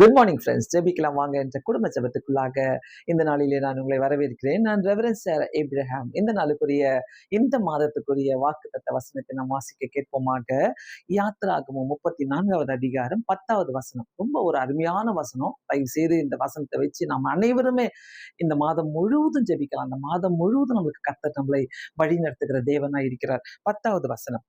Good morning friends ஜெபிக்கலாம் வாங்க. என்ற குடும்ப ஜெபத்துக்குள்ளாக இந்த நாளிலே நான் உங்களை வரவேற்கிறேன். நான் ரெவரன்ஸ் சார் ஏப்ரஹாம் இந்த நாளுக்குரிய இந்த மாதத்துக்குரிய வாக்கு தத்த வசனத்தை நாம் வாசிக்க கேட்போமாக. யாத்திராகமும் முப்பத்தி நான்காவது அதிகாரம் பத்தாவது வசனம். ரொம்ப ஒரு அருமையான வசனம். தயவு செய்து இந்த வசனத்தை வச்சு நாம் அனைவருமே இந்த மாதம் முழுவதும் ஜெபிக்கலாம். அந்த மாதம் முழுவதும் நம்மளுக்கு கத்த நம்மளை வழி நடத்துகிற தேவனா இருக்கிறார். பத்தாவது வசனம்.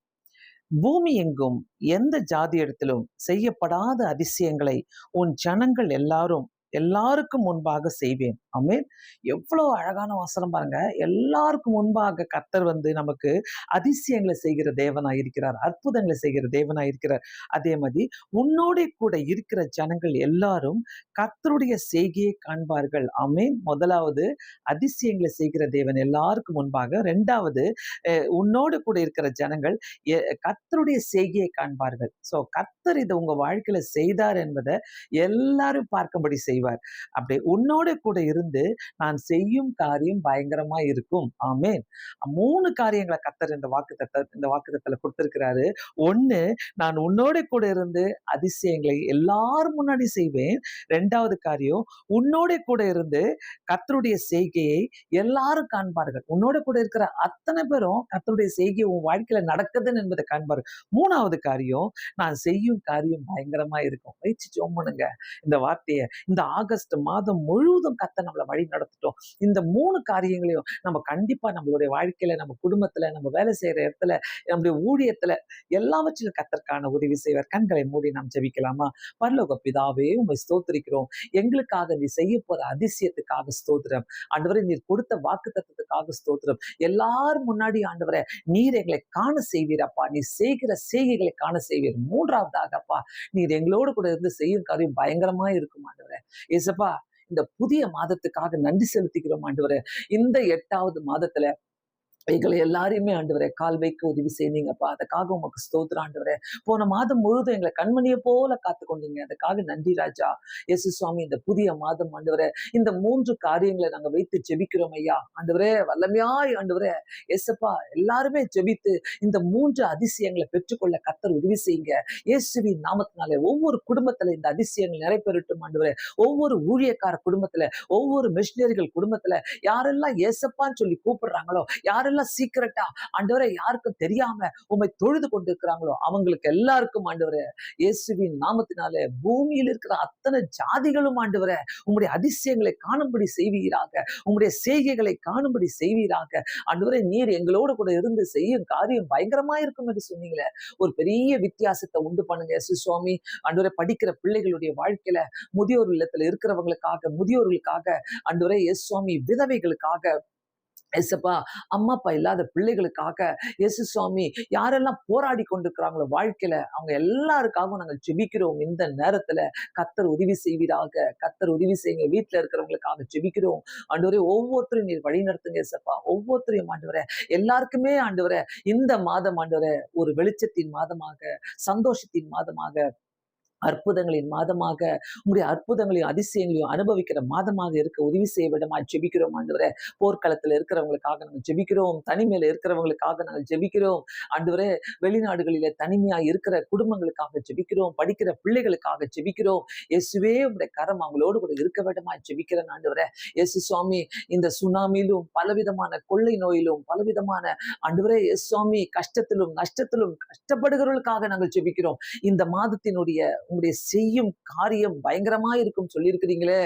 பூமி எங்கும் எந்த ஜாதி இடத்திலும் செய்யப்படாத அதிசயங்களை உன் ஜனங்கள் எல்லாரும் எல்லாருக்கும் முன்பாக செய்வேன். அமீன் எவ்வளவு அழகான வசனம் பாருங்க. எல்லாருக்கும் முன்பாக கர்த்தர் வந்து நமக்கு அதிசயங்களை செய்கிற தேவனா இருக்கிறார். அற்புதங்களை செய்கிற தேவனா இருக்கிறார். அதே மாதிரி உன்னோட கூட இருக்கிற ஜனங்கள் எல்லாரும் கர்த்தருடைய செய்கையை காண்பார்கள். அமீன் முதலாவது அதிசயங்களை செய்கிற தேவன் எல்லாருக்கும் முன்பாக. ரெண்டாவது அஹ், உன்னோடு கூட இருக்கிற ஜனங்கள் எ- கர்த்தருடைய செய்கையை காண்பார்கள். ஸோ கர்த்தர் இதை உங்க வாழ்க்கையில செய்தார் என்பதை எல்லாரும் பார்க்கும்படி செய்வார். செய்வார். அப்படி உன்னோட கூட இருந்து நான் செய்யும் காரியம் பயங்கரமா இருக்கும். ஆமேன். மூணு காரியங்களை கத்தர் இந்த வாக்கு இந்த வாக்குத்தத்துல கொடுத்திருக்கிறாரு. ஒண்ணு நான் உன்னோட கூட இருந்து அதிசயங்களை எல்லாரும் முன்னாடி செய்வேன். ரெண்டாவது காரியம் உன்னோட கூட இருந்து கத்தருடைய செய்கையை எல்லாரும் காண்பார்கள். உன்னோட கூட இருக்கிற அத்தனை பேரும் கத்தருடைய செய்கை உன் வாழ்க்கையில நடக்குதுன்னு என்பதை காண்பார்கள். மூணாவது காரியம் நான் செய்யும் காரியம் பயங்கரமா இருக்கும். பயிற்சி சோம்பனுங்க இந்த வார்த்தையை இந்த ஆகஸ்ட் மாதம் முழுவதும் கத்த நம்மளை வழி நடத்திட்டோம். இந்த மூணு காரியங்களையும் நம்ம கண்டிப்பா நம்மளுடைய வாழ்க்கையில நம்ம குடும்பத்துல நம்ம வேலை செய்யற இடத்துல நம்முடைய ஊழியத்துல எல்லாவற்றிலும் கத்தற்கான உதவி செய்வார். கண்களை மூடி நாம் ஜெபிக்கலாமா? பரலோக பிதாவே உண்மை ஸ்தோத்திரிக்கிறோம். எங்களுக்காக நீ செய்ய போற அதிசயத்துக்காக ஸ்தோத்திரம். ஆண்டவரை நீர் கொடுத்த வாக்கு தத்துவத்துக்காக ஸ்தோத்திரம். எல்லாரும் முன்னாடி ஆண்டவரை நீர் எங்களை காண செய்வீரப்பா. நீ செய்கிற செய்கைகளை காண செய்வீர். மூன்றாவதாகப்பா நீர் எங்களோடு கூட இருந்து செய்யும் காரியம் பயங்கரமா இருக்கும் ஏசப்பா இந்த புதிய மாதத்துக்காக நன்றி செலுத்திக்கிறோம் ஆண்டவரே. இந்த எட்டாவது மாதத்துல எங்களை எல்லாரையுமே ஆண்டவரே கால் வைக்க உதவி செய்தீங்கப்பா அதுக்காக உமக்கு ஸ்தோத்திர ஆண்டவரே. போன மாதம் முழுதும் எங்களை கண்மணியை போல காத்து கொண்டீங்க அதுக்காக நன்றி ராஜா. எசு சுவாமி இந்த புதிய மாதம் ஆண்டவரே இந்த மூன்று காரியங்களை நாங்க வைத்து ஜெபிக்கிறோம் ஐயா. ஆண்டவரே வல்லமையாய் ஆண்டவரே எஸ்ப்பா எல்லாருமே ஜெபித்து இந்த மூன்று அதிசயங்களை பெற்றுக்கொள்ள கத்தர் உதவி செய்யுங்க. இயேசுவின் நாமத்தினாலே ஒவ்வொரு குடும்பத்துல இந்த அதிசயங்கள் நிறைவேறட்டும் ஆண்டவரே. ஒவ்வொரு ஊழியக்கார குடும்பத்துல ஒவ்வொரு மிஷினரிகள் குடும்பத்துல யாரெல்லாம் ஏசப்பான்னு சொல்லி கூப்பிடுறாங்களோ யாரெல்லாம் சீக்கிரட்டா ஆண்டவரை யாருக்கும் தெரியாம உண்மை தொழுது கொண்டிருக்கிறாங்களோ? அவங்களுக்கு எல்லாருக்கும் ஆண்டவரே இயேசுவின் நாமத்தினால பூமியில் இருக்கிற அத்தனை ஜாதிகளும் ஆண்டவரே உங்களுடைய அதிசயங்களை காணும்படி செய்வீராக. உங்களுடைய செய்கைகளை காணும்படி செய்வீராக. ஆண்டவரை நீர் எங்களோடு கூட இருந்து செய்யும் காரியம் பயங்கரமா இருக்கும் என்று சொன்னீங்களே. ஒரு பெரிய வித்தியாசத்தை உண்டு பண்ணுங்க இயேசு சுவாமி. ஆண்டவரே படிக்கிற பிள்ளைகளுடைய வாழ்க்கையில முதியோர் இல்லத்துல இருக்கிறவங்களுக்காக முதியோர்களுக்காக அன்றுவரை இயேசு சுவாமி விதவைகளுக்காக எசப்பா அம்மா அப்பா இல்லாத பிள்ளைகளுக்காக இயேசு சுவாமி யாரெல்லாம் போராடி கொண்டிருக்கிறாங்களோ வாழ்க்கையில அவங்க எல்லாருக்காகவும் நாங்கள் ஜெபிக்கிறோம். இந்த நேரத்துல கத்தர் உதவி செய்வீராக. கத்தர் உதவி செய்யுங்க. வீட்டுல இருக்கிறவங்களுக்காக ஜெபிக்கிறோம். ஆண்டு ஒவ்வொருத்தரையும் நீர் வழி நடத்துங்க எசப்பா ஒவ்வொருத்தரையும் ஆண்டவரே எல்லாருக்குமே ஆண்டவரே இந்த மாதம் ஆண்டவரே ஒரு வெளிச்சத்தின் மாதமாக சந்தோஷத்தின் மாதமாக அற்புதங்களின் மாதமாக உங்களுடைய அற்புதங்களையும் அதிசயங்களையும் அனுபவிக்கிற மாதமாக இருக்க உதவி செய்ய விடமா ஜெபிக்கிறோம் ஆண்டவரே. போர்க்களத்துல இருக்கிறவங்களுக்காக நாங்கள் ஜெபிக்கிறோம். தனிமையில் இருக்கிறவங்களுக்காக நாங்கள் ஜெபிக்கிறோம். ஆண்டவரே வெளிநாடுகளில தனிமையா இருக்கிற குடும்பங்களுக்காக ஜெபிக்கிறோம். படிக்கிற பிள்ளைகளுக்காக ஜெபிக்கிறோம். இயேசுவே உங்களுடைய கரம் அவங்களோடு கூட இருக்க விடமா ஜெபிக்கிறேன் ஆண்டவரே. இயேசு சுவாமி இந்த சுனாமியிலும் பலவிதமான கொள்ளை நோயிலும் பலவிதமான ஆண்டவரே இயேசு சுவாமி கஷ்டத்திலும் நஷ்டத்திலும் கஷ்டப்படுகிறவர்களுக்காக நாங்கள் ஜெபிக்கிறோம். இந்த மாதத்தினுடைய உங்களுடைய செய்யும் காரியம் பயங்கரமா இருக்கும் சொல்லியிருக்கிறீங்களே.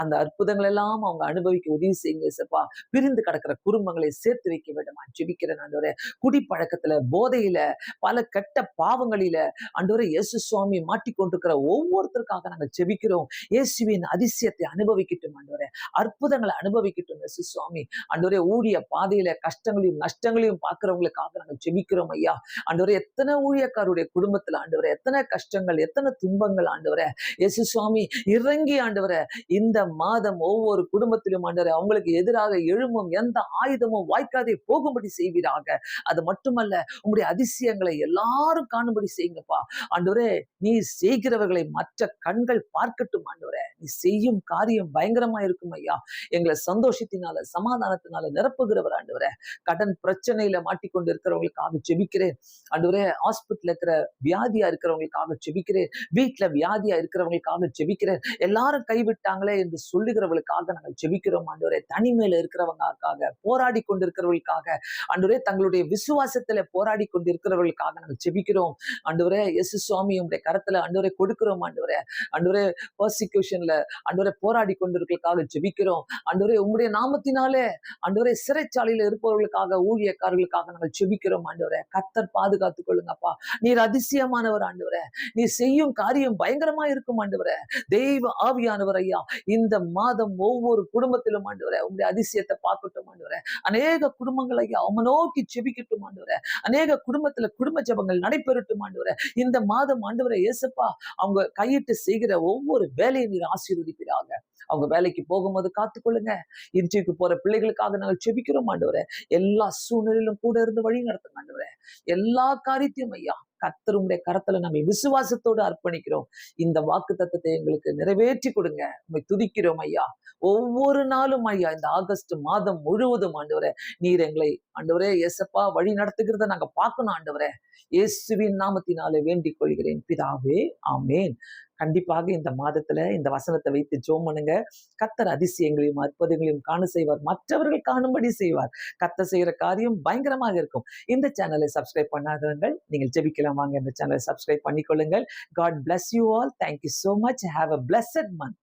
அந்த அற்புதங்கள் எல்லாம் அவங்க அனுபவிக்க உதவி செய்யுங்க சப்பா பிரிந்து கிடக்கிற குடும்பங்களை சேர்த்து வைக்க வேண்டுமா. ஜெபிக்கிறேன் ஆண்டவரே. குடிப்பழக்கத்துல போதையில பல கெட்ட பாவங்களில ஆண்டவரே இயேசு சுவாமி மாட்டிக்கொண்டிருக்கிற ஒவ்வொருத்தருக்காக நாங்கள் ஜெபிக்கிறோம். இயேசுவின் அதிசயத்தை அனுபவிக்கட்டும் ஆண்டவரே. அற்புதங்களை அனுபவிக்கட்டும் இயேசு சுவாமி. ஆண்டவரே ஊழிய பாதையில கஷ்டங்களையும் நஷ்டங்களையும் பார்க்கிறவங்களுக்காக நாங்கள் ஜெபிக்கிறோம் ஐயா. ஆண்டவரே எத்தனை ஊழியக்காருடைய குடும்பத்துல ஆண்டவரே எத்தனை கஷ்டங்கள் எத்தனை துன்பங்கள் ஆண்டவர. இயேசு சுவாமி இறங்கி ஆண்டவர இந்த மாதம் ஒவ்வொரு குடும்பத்திலும் ஆண்டவர அவங்களுக்கு எதிராக எழும்பும் எந்த ஆயுதமும் வாய்க்காதே போகும்படி செய்வீராக. அது மட்டுமல்ல உங்களுடைய அதிசயங்களை எல்லாரும் காணும்படி செய்யுங்கப்பா. ஆண்டவரே நீ செய்கிறவர்களை மற்ற கண்கள் பார்க்கட்டும் ஆண்டவரே. நீ செய்யும் காரியம் பயங்கரமா இருக்கும் ஐயா. எங்களை சந்தோஷத்தினால சமாதானத்தினால நிரப்புகிறவர் ஆண்டவரே. கடன் பிரச்சனையில மாட்டிக்கொண்டு இருக்கிறவங்களுக்காக செபிக்கிறேன் ஆண்டவரே ஹாஸ்பிட்டல் இருக்கிற வியாதியா இருக்கிறவங்களுக்காக செபிக்கிறேன் வீட்டுல வியாதியா இருக்கிறவங்களுக்காக ஜெபிக்கிறேன் எல்லாரும் கைவிட்டாங்களே என்று சொல்லுகிறவர்களுக்காக நாங்கள் ஜெபிக்கிறோம் ஆண்டவரே. தனிமையில இருக்கிறவங்களுக்காக போராடி கொண்டிருக்கிறவர்களுக்காக. ஆண்டவரே தங்களுடைய விசுவாசத்துல போராடி கொண்டிருக்கிறவர்களுக்காக நாங்கள் ஜெபிக்கிறோம் ஆண்டவரே எஸ் சுவாமி உங்களுடைய கரத்துல ஆண்டவரே கொடுக்கிறோம் ஆண்டவரே. ஆண்டவரே பர்சிக்யூஷன்ல ஆண்டவரே போராடி கொண்டிருக்கிறதுக்காக ஜெபிக்கிறோம் ஆண்டவரே உங்களுடைய நாமத்தினாலே ஆண்டவரே சிறைச்சாலையில இருப்பவர்களுக்காக ஊழியக்காரர்களுக்காக நாங்கள் ஜெபிக்கிறோம் ஆண்டவரே. கத்தர் பாதுகாத்துக் கொள்ளுங்கப்பா. நீர் அதிசயமானவர் ஆண்டவரே. நீ செய்யும் காரியம் பயங்கரமா இருக்கும் ஆண்டவரே. தெய்வ ஆவியானவர் ஐயா. இந்த மாதம் ஒவ்வொரு குடும்பத்திலும் ஆண்டவரே உங்களுடைய அதிசயத்தை பார்க்கட்டும் ஆண்டவரே. அநேக குடும்பங்கள் ஐயா அவங்க நோக்கி செபிக்கட்டும் ஆண்டவரே. அநேக குடும்பத்துல குடும்ப ஜெபங்கள் நடைபெறட்டும் ஆண்டவரே. இந்த மாதம் ஆண்டவரே ஏசப்பா அவங்க கையிட்டு செய்கிற ஒவ்வொரு வேலையை நீர் ஆசீர்வதிப்பீராக. அவங்க வேலைக்கு போகும்போது காத்துக்கொள்ளுங்க. இன்றைக்கு போற பிள்ளைகளுக்காக நாங்கள் செபிக்கிறோம் ஆண்டவரே. எல்லா சூழ்நிலையிலும் கூட இருந்து வழி நடத்துங்க ஆண்டவரே. எல்லா காரியத்தையும் ஐயா கத்தருடைய கரத்துல நம்ம விசுவாசத்தோடு அர்ப்பணிக்கிறோம். இந்த வாக்கு தத்தத்தை எங்களுக்கு நிறைவேற்றி கொடுங்க. உண்மை துதிக்கிறோம் ஐயா. ஒவ்வொரு நாளும் ஐயா இந்த ஆகஸ்ட் மாதம் முழுவதும் ஆண்டவரே நீர் எங்களை ஆண்டவரே எசப்பா வழி நடத்துகிறத நாங்க பார்க்கணும் ஆண்டவரே. இயேசுவின் நாமத்தினாலே வேண்டிக் கொள்கிறேன். பிதாவே ஆமேன். கண்டிப்பாக இந்த மாதத்துல இந்த வசனத்தை வைத்து ஜோம் பண்ணுங்க. கத்தர் அதிசயங்களையும் அற்புதங்களையும் காண செய்வார். மற்றவர்கள் காணும்படி செய்வார். கத்த செய்யற காரியம் பயங்கரமாக இருக்கும். இந்த சேனலை சப்ஸ்கிரைப் பண்ணாதவங்கள் நீங்கள் ஜெபிக்கலாம் வாங்க. இந்த சேனலை subscribe பண்ணிக்கொள்ளுங்கள். God bless you all thank you so much have a blessed month